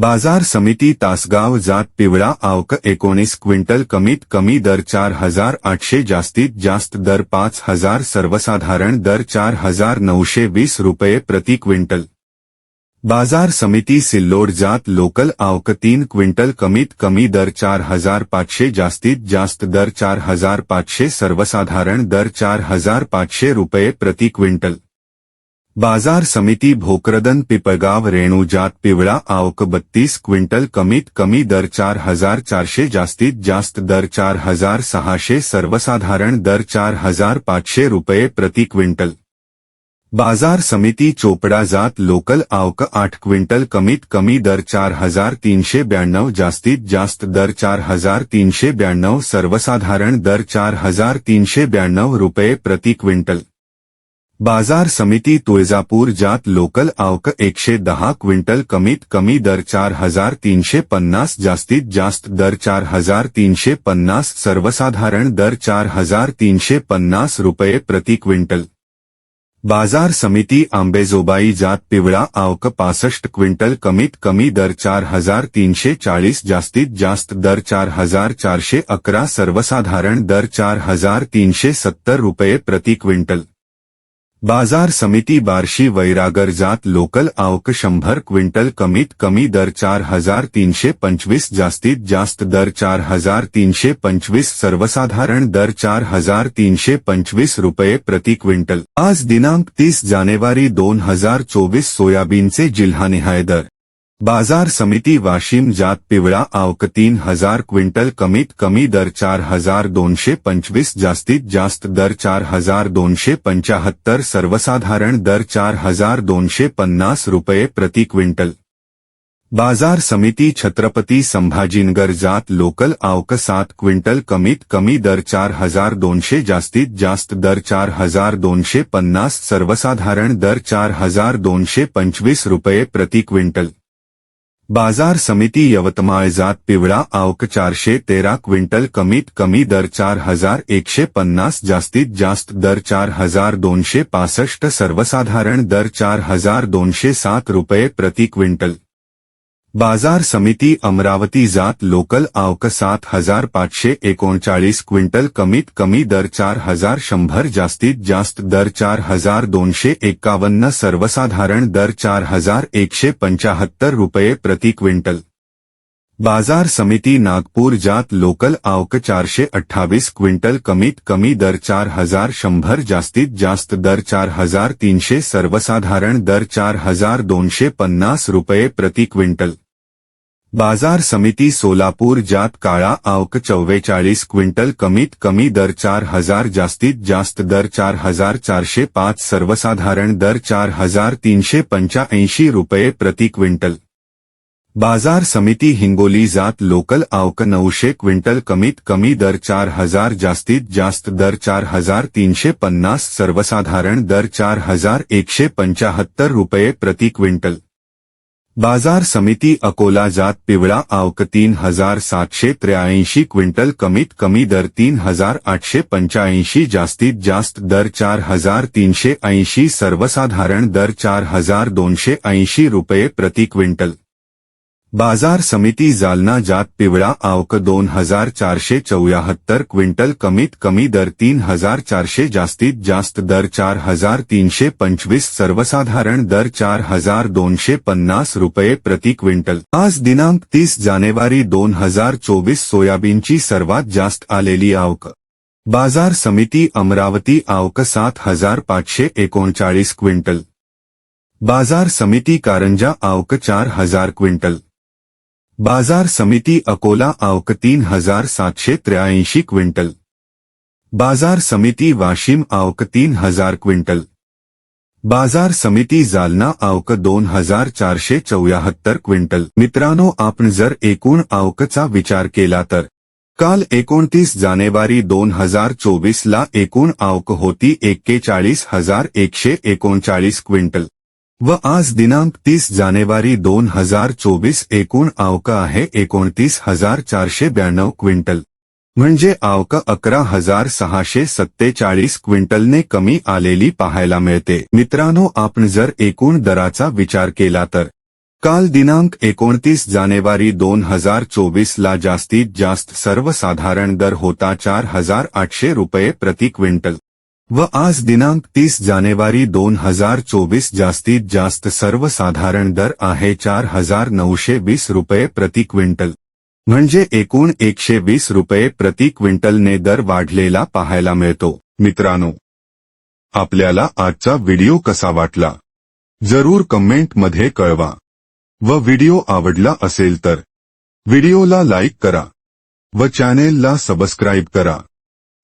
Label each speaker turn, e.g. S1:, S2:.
S1: बाज़ार समिती तासगाव जात पिवळा आवक एकोणीस क्विंटल कमीत कमी दर चार हज़ार आठशे जास्तीत जास्त दर पाच हज़ार सर्वसाधारण दर चार हज़ार नऊशे वीस रुपये प्रति क्विंटल. बाज़ार समिती सिल्लोड जात लोकल आवक तीन क्विंटल कमीत कमी दर चार हज़ार पाचशे जास्तीत जास्त दर चार हज़ार पाचशे सर्वसाधारण दर चार हज़ार पाचशे रुपये प्रति क्विंटल. बाज़ार समिति भोकरदन पिपळगाव रेणू जात पिवळा आवक बत्तीस क्विंटल कमीत कमी दर चार हज़ार चारशे जास्तीत जास्त दर चार हज़ार सहाशे सर्वसाधारण दर चार हज़ार पाचशे रुपये प्रति क्विंटल. बाज़ार समिती चोपडा जात लोकल आवक आठ क्विंटल कमीत कमी दर चार हज़ार तीनशे ब्याण्णव जास्तीत जास्त दर चार हज़ार तीनशे ब्याण्णव सर्वसाधारण दर चार हज़ार तीनशे ब्याण्णव रुपये प्रति क्विंटल. बाज़ार समिती तुळजापूर जात लोकल आवक एकशे दहा क्विंटल कमीत कमी दर चार हज़ार तीनशे पन्नास जास्तीत जास्त दर चार हज़ार तीनशे पन्नास सर्वसाधारण दर चार हज़ार तीनशे पन्नास रुपये प्रति क्विंटल. बाज़ार समिती आंबेजोबाई जात पिवळा आवक पासष्ट क्विंटल कमीत कमी दर चार हज़ार तीनशे चाळीस जास्तीत जास्त दर चार हज़ार चारशे अकरा सर्वसाधारण दर चार हज़ार तीनशे सत्तर रुपये प्रति क्विंटल. बाज़ार समिति बार्शी वैरागर जात लोकल आवक शंभर क्विंटल कमीत कमी दर चार हज़ार तीनशे पंचवीस जास्तीत जास्त दर चार हज़ार तीनशे पंचवीस सर्वसाधारण दर चार हज़ार तीनशे पंचवीस रुपये प्रति क्विंटल. आज दिनांक तीस जानेवारी दोन हज़ार चोवीस सोयाबीनचे जिल्हानिहाय दर. बाज़ार समिती वाशिम जात पिवळा आवक तीन हज़ार क्विंटल कमीत कमी दर चार हज़ार दोनशे पंचवीस जास्तीत जास्त दर चार हज़ार दोनशे पंचाहत्तर सर्वसाधारण दर चार हज़ार दोनशे पन्नास रुपये प्रति क्विंटल। बाज़ार समिती छत्रपती संभाजीनगर जात लोकल आवक सात क्विंटल कमीत कमी दर चार हज़ार दोनशे जास्तीत जास्त दर चार हज़ार दोनशे पन्नास सर्वसाधारण दर चार हज़ार दोनशे पंचवीस रुपये प्रति क्विंटल। बाज़ार समिति यवतमाळ जात पिवळा आवक चारशे तेरा क्विंटल, कमीत कमी दर चार हज़ार एकशे पन्नास, जास्तीत जास्त दर चार हज़ार दोनशे पासष्ट, सर्वसाधारण दर चार हज़ार दोनशे सात रुपये प्रति क्विंटल. बाज़ार समिती अमरावती जात लोकल आवक सात हज़ार पाचशे एकोणचाळीस क्विंटल कमीत कमी दर चार हज़ार शंभर जास्तीत जास्त दर चार हज़ार दोनशे एकावन्न सर्वसाधारण दर चार हज़ार एकशे पंचाहत्तर रुपये प्रति क्विंटल. बाज़ार समिती नागपूर जात लोकल आवक चारशे अठ्ठावीस क्विंटल कमीत कमी दर चार हज़ार शंभर जास्तीत जास्त दर चार हज़ार तीनशे सर्वसाधारण दर चार हज़ार दोनशे पन्नास रुपये प्रति क्विंटल. बाज़ार समिती सोलापूर जात काळा आवक चव्वेचाळीस क्विंटल कमीत कमी दर चार हज़ार जास्तीत जास्त दर चार हज़ार चारशे पाच सर्वसाधारण दर चार हज़ार तीनशे पंच्याऐंशी रुपये प्रति क्विंटल. बाज़ार समिती हिंगोली जात लोकल आवक नऊशे क्विंटल कमीत कमी दर चार हज़ार जास्तीत जास्त दर चार हज़ार तीनशे पन्नास सर्वसाधारण दर चार हज़ार एकशे पंचाहत्तर रुपये प्रति क्विंटल. बाज़ार समिति अकोला जात पिवळा आवक तीन हज़ार सातशे त्र्याऐंशी क्विंटल, कमीत कमी दर तीन हज़ार आठशे पंच्याऐंशी, जास्तीत जास्त दर चार हज़ार तीनशे ऐंशी, सर्वसाधारण दर चार हज़ार दोनशे ऐंशी रुपये प्रति क्विंटल. बाज़ार समिती जालना जात पिवळा आवक दोन हज़ार चारशे चौयाहत्तर क्विंटल कमीत कमी दर तीन हज़ार चारशे जास्तीत जास्त दर चार हज़ार तीनशे पंचवीस सर्वसाधारण दर चार हज़ार दोनशे पन्नास रुपये प्रति क्विंटल. आज दिनांक तीस जानेवारी दोन हज़ार चोवीस सोयाबीनची सर्वात जास्त आलेली आवक. बाज़ार समिती अमरावती आवक सात हज़ार पाचशे एकोणचाळीस क्विंटल. बाज़ार समिती कारंजा आवक चार हज़ार क्विंटल. बाजार समिती अकोला आवक तीन हजार सातशे त्र्याऐंशी क्विंटल. बाजार समिती वाशिम आवक तीन हजार क्विंटल. बाजार समिती जालना आवक दोन हजार चारशे चौऱ्याहत्तर क्विंटल. मित्रांनो आपण जर एकूण आवकचा विचार केला तर काल एकोणतीस जानेवारी दोन हजार चोवीसला एकूण आवक होती एक्केचाळीस हजार एकशे एकोणचाळीस क्विंटल. व आज दिनांक तीस जानेवारी दोन हजार चोवीस एकूण आवक आहे एकोणतीस हजार चारशे ब्याण्णव क्विंटल. म्हणजे आवक अकरा हजार सहाशे सत्तेचाळीस क्विंटलने कमी आलेली पाहायला मिळते. मित्रांनो आपण जर एकूण दराचा विचार केला तर. काल दिनांक एकोणतीस जानेवारी दोन हजार चोवीसला जास्तीत जास्त सर्वसाधारण दर होता चार हजार आठशे रुपये प्रति क्विंटल. व आज दिनांक तीस जानेवारी दोन हजार चोवीस जास्तीत जास्त सर्वसाधारण दर आहे चार हजार नऊशे वीस रुपये प्रति क्विंटल. म्हणजे एकूण एकशे वीस रुपये प्रति क्विंटलने दर वाढलेला पाहायला मिळतो. मित्रांनो आपल्याला आजचा व्हिडिओ कसा वाटला? जरूर कमेंटमध्ये कळवा. व व्हिडिओ आवडला असेल तर व्हिडिओला लाईक करा. व चॅनेलला सबस्क्राईब करा.